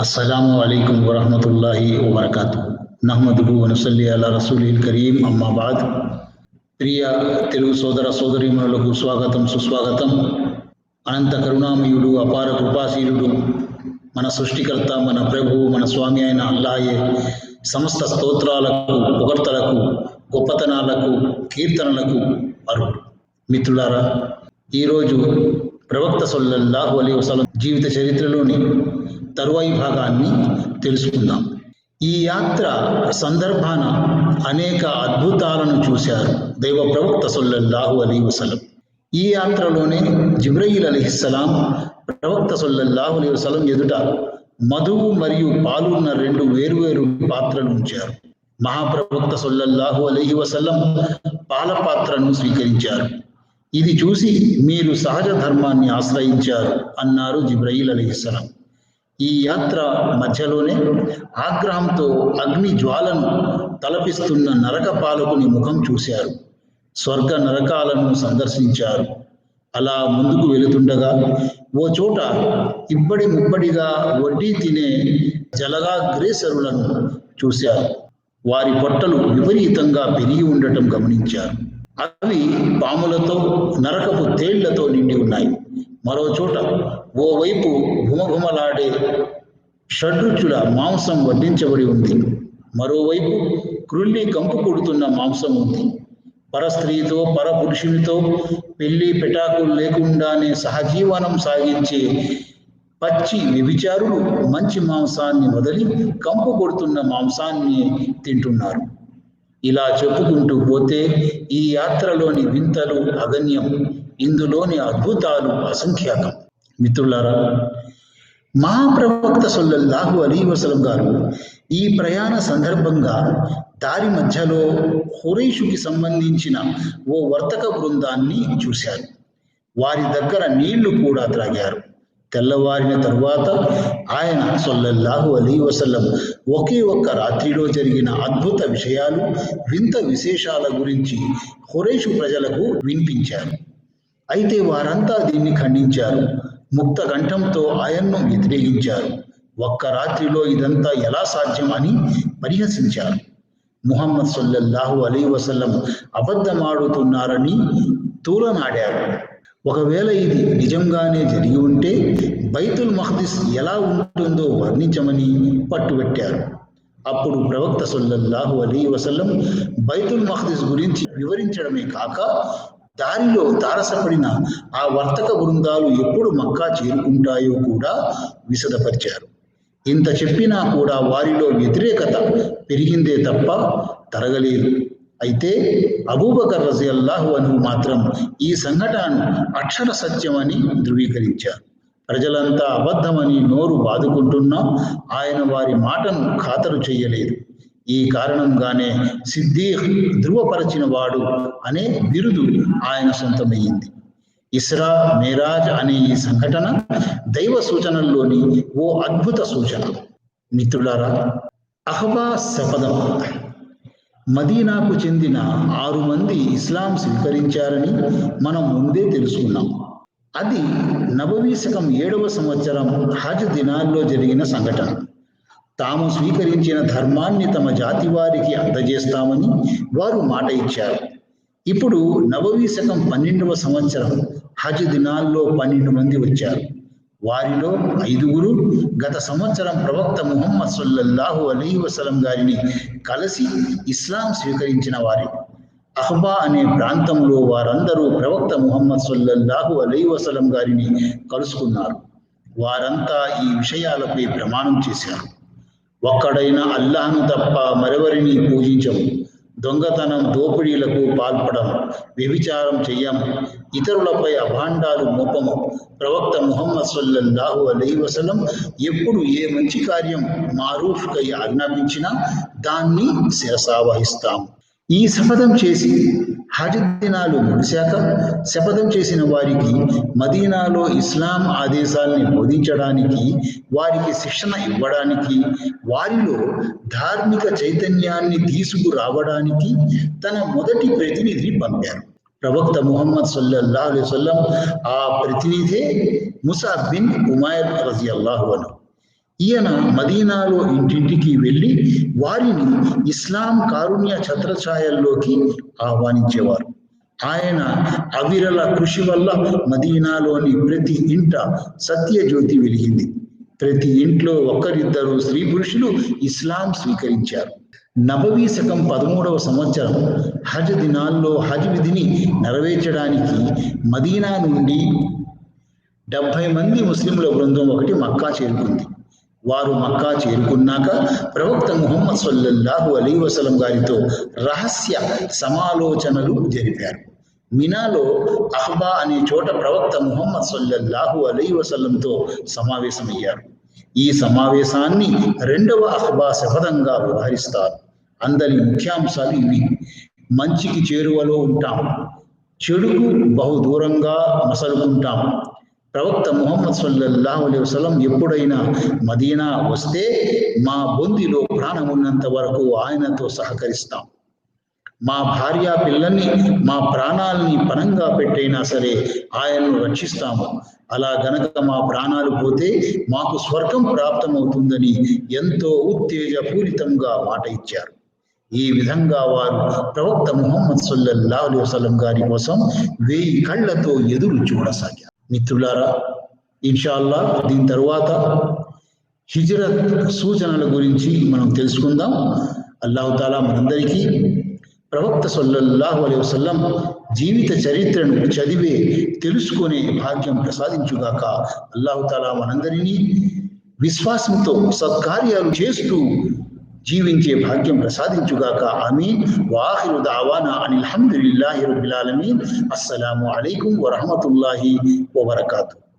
అస్సలాము అలైకుం వరహమతుల్లాహి వబర్కాతు నహ్మదుహు వనసల్లి అలా రసూలిల్ కరీం అమ్మాబాద్ ప్రియ తెలుగు సోదర సోదరీమణులకు స్వాగతం సుస్వాగతం అనంత కరుణామయుడు అపార కృపాశీలుడు మన సృష్టికర్త మన ప్రభువు మన స్వామి అయిన అల్లాయే సమస్త స్తోత్రాలకు పొగడ్తలకు గొప్పతనాలకు కీర్తనలకు అర్హుడు మిత్రులారా ఈరోజు ప్రవక్త సొల్లల్లాహు అలీ వసలం జీవిత చరిత్రలోని తరువాయి భాగాన్ని తెలుసుకుందాం. ఈ యాత్ర సందర్భాన అనేక అద్భుతాలను చూశారు దైవ ప్రవక్త సొల్లహు అలీ వసలం ఈ యాత్రలోనే జిబ్రయిల్ అలీహిస్సలాం ప్రవక్త సొల్లహు అలీ వసలం ఎదుట మధువు మరియు పాలు ఉన్న రెండు వేరువేరు పాత్రలు ఉంచారు. మహాప్రవక్త సొల్లహు అలైహి వసలం పాల పాత్రను స్వీకరించారు. ఇది చూసి మీరు సహజ ధర్మాన్ని ఆశ్రయించారు అన్నారు జిబ్రయిల్ అలీహిస్సలాం ఈ యాత్ర మధ్యలోనే ఆగ్రహంతో అగ్ని జ్వాలను తలపిస్తున్న నరక పాలకుని ముఖం చూశారు. స్వర్గ నరకాలను సందర్శించారు. అలా ముందుకు వెళుతుండగా ఓ చోట ఇబ్బడి ముబ్బడిగా వడ్డీ తినే జలగాగ్రేసరులను చూశారు. వారి పొట్టలు విపరీతంగా పెరిగి ఉండటం గమనించారు. అవి పాములతో నరకపు తేళ్ళతో నిండి ఉన్నాయి. మరో చోట ఓవైపు ఘుమఘుమలాడే షడ్రుచుల మాంసం వడ్డించబడి ఉంది. మరోవైపు క్రుల్లి కంపు కొడుతున్న మాంసం ఉంది. పరస్త్రీతో పరపురుషునితో పెళ్ళి పెటాకులు లేకుండానే సహజీవనం సాగించే పచ్చి వ్యభిచారులు మంచి మాంసాన్ని వదిలి కంపు కొడుతున్న మాంసాన్ని తింటున్నారు. ఇలా చెప్పుకుంటూ పోతే ఈ యాత్రలోని వింతలు అగణ్యం. ఇందులోని అద్భుతాలు అసంఖ్యాకం. మిత్రులారా మహాప్రవక్త సొల్లహు అలీ వసలం గారు ఈ ప్రయాణ సందర్భంగా దారి మధ్యలో హురైషుకి సంబంధించిన ఓ వర్తక బృందాన్ని చూశారు. వారి దగ్గర నీళ్ళు కూడా త్రాగారు. తెల్లవారిన తరువాత ఆయన సొల్లహు అలీ వసల్లం ఒకే ఒక్క రాత్రిలో జరిగిన అద్భుత విషయాలు వింత విశేషాల గురించి హురేషు ప్రజలకు వినిపించారు. అయితే వారంతా దీన్ని ఖండించారు. ముక్త కంఠంతో ఆయన్ను వ్యతిరేకించారు. ఒక్క రాత్రిలో ఇదంతా ఎలా సాధ్యం అని పరిహసించారు. ముహమ్మద్ సొల్లల్లాహు అలీ వసల్లం అబద్ధమాడుతున్నారని తూలనాడారు ఒకవేళ ఇది నిజంగానే జరిగి ఉంటే బైతుల్ మహదిస్ ఎలా ఉంటుందో వర్ణించమని పట్టుబట్టారు. అప్పుడు ప్రవక్త సొల్లహు అలీ వసల్లం బైతుల్ మహదిస్ గురించి వివరించడమే కాక దారిలో తారసపడిన ఆ వర్తక బృందాలు ఎప్పుడు మక్కా చేరుకుంటాయో కూడా విశదపరిచారు. ఇంత చెప్పినా కూడా వారిలో వ్యతిరేకత పెరిగిందే తప్ప తరగలేదు. అయితే అబూబకర్ రజియల్లాహు అను మాత్రం ఈ సంఘటనను అక్షర సత్యమని ధృవీకరించారు. ప్రజలంతా అబద్ధమని నోరు బాదుకుంటున్నా ఆయన వారి మాటను ఖాతరు చేయలేదు. ఈ కారణంగానే సిద్దీఖ్ ధృవపరచిన వాడు అనే బిరుదు ఆయన సొంతమయ్యింది. ఇస్రా మేరాజ్ అనే ఈ సంఘటన దైవ సూచనల్లోని ఓ అద్భుత సూచన. మిత్రులారా అహబా శపథం. మదీనాకు చెందిన ఆరు మంది ఇస్లాం స్వీకరించారని మనం ముందే తెలుసుకున్నాం. అది నవవీశకం ఏడవ సంవత్సరం హజ్ దినాల్లో జరిగిన సంఘటన. తాము స్వీకరించిన ధర్మాన్ని తమ జాతి వారికి అందజేస్తామని వారు మాట ఇచ్చారు. ఇప్పుడు నవవీ శకం పన్నెండవ సంవత్సరం హజ్ దినాల్లో పన్నెండు మంది వచ్చారు. వారిలో ఐదుగురు గత సంవత్సరం ప్రవక్త ముహమ్మద్ సల్లల్లాహు అలీ వసలం గారిని కలిసి ఇస్లాం స్వీకరించిన వారి. అహ్బా అనే ప్రాంతంలో వారందరూ ప్రవక్త ముహమ్మద్ సల్లల్లాహు అలీ వసలం గారిని కలుసుకున్నారు. వారంతా ఈ విషయాలపై ప్రమాణం చేశారు. ఒక్కడైన అల్లాహను తప్ప మరెవరిని పూజించము. దొంగతనం దోపిడీలకు పాల్పడం వ్యభిచారం చెయ్యము. ఇతరులపై అభాండాలు మోపము. ప్రవక్త ముహమ్మద్ సల్లల్లాహు అలై వసలం ఎప్పుడు ఏ మంచి కార్యం మారూఫ్కై ఆజ్ఞాపించినా దాన్ని శిరసావహిస్తాము. ఈ శపథం చేసి హజ్ దినాలు ముగిశాక శపథం చేసిన వారికి మదీనాలో ఇస్లాం ఆదేశాల్ని బోధించడానికి వారికి శిక్షణ ఇవ్వడానికి వారిలో ధార్మిక చైతన్యాన్ని తీసుకురావడానికి తన మొదటి ప్రతినిధిని పంపారు. ప్రవక్త ముహమ్మద్ సల్లల్లాహు అలైహి వసల్లం ఆ ప్రతినిధే ముసాబ్ బిన్ ఉమాయర్ రజి అల్లాహు అను. ఈయన మదీనాలో ఇంటింటికి వెళ్ళి వారిని ఇస్లాం కారుణ్య ఛత్రఛాయల్లోకి ఆహ్వానించేవారు. ఆయన అవిరల కృషి వల్ల మదీనాలోని ప్రతి ఇంట సత్యజ్యోతి వెలిగింది. ప్రతి ఇంట్లో ఒక్కరిద్దరు స్త్రీ పురుషులు ఇస్లాం స్వీకరించారు. నబవీ శకం పదమూడవ సంవత్సరం హజ్ దినాల్లో హజ్ విధిని నెరవేర్చడానికి మదీనా నుండి డెబ్భై మంది ముస్లింల బృందం ఒకటి మక్కా చేరుకుంది. వారు మక్కా చేరుకున్నాక ప్రవక్త ముహమ్మద్ సల్లల్లాహు అలీ వసలం గారితో రహస్య సమాలోచనలు జరిపారు. మినాలో అహ్బా అనే చోట ప్రవక్త ముహమ్మద్ సల్లల్లాహు అలీ వసల్లంతో సమావేశమయ్యారు. ఈ సమావేశాన్ని రెండవ అహ్బా శపథంగా వ్యవహరిస్తారు. అందరి ముఖ్యాంశాలు ఇవి. మంచికి చేరువలో ఉంటాం. చెడుకు బహు దూరంగా మసలుకుంటాం. ప్రవక్త ముహమ్మద్ సల్లల్లాహు అలైహి వసలం ఎప్పుడైనా మదీనా వస్తే మా బొందిలో ప్రాణం ఉన్నంత వరకు ఆయనతో సహకరిస్తాం. మా భార్య పిల్లల్ని మా ప్రాణాలని పనంగా పెట్టైనా సరే ఆయనను రక్షిస్తాము. అలా గనక మా ప్రాణాలు పోతే మాకు స్వర్గం ప్రాప్తమవుతుందని ఎంతో ఉత్తేజపూరితంగా మాట ఇచ్చారు. ఈ విధంగా వారు ప్రవక్త ముహమ్మద్ సల్లల్లాహు అలైహి వసలం గారి కోసం వేయి కళ్ళతో ఎదురు చూడసాగారు. మిత్రులారా ఇన్షాల్లా దీని తర్వాత హిజ్రత్ సూచనల గురించి మనం తెలుసుకుందాం. అల్లాహుతాలా మనందరికీ ప్రవక్త సల్లల్లాహు అలై వసల్లం జీవిత చరిత్రను చదివే తెలుసుకునే భాగ్యం ప్రసాదించుగాక అల్లాహుతాలా మనందరినీ విశ్వాసంతో సత్కార్యాలు చేస్తూ జీవించే భాగ్యం ప్రసాదించుగాక. అమీన్ వాహిరు దావానా అని అల్హమ్దుల్లాహి రబ్బిల్ అస్సలం అస్సలాము అలైకుం వరహమతుల్లాహి వబర్కాతు.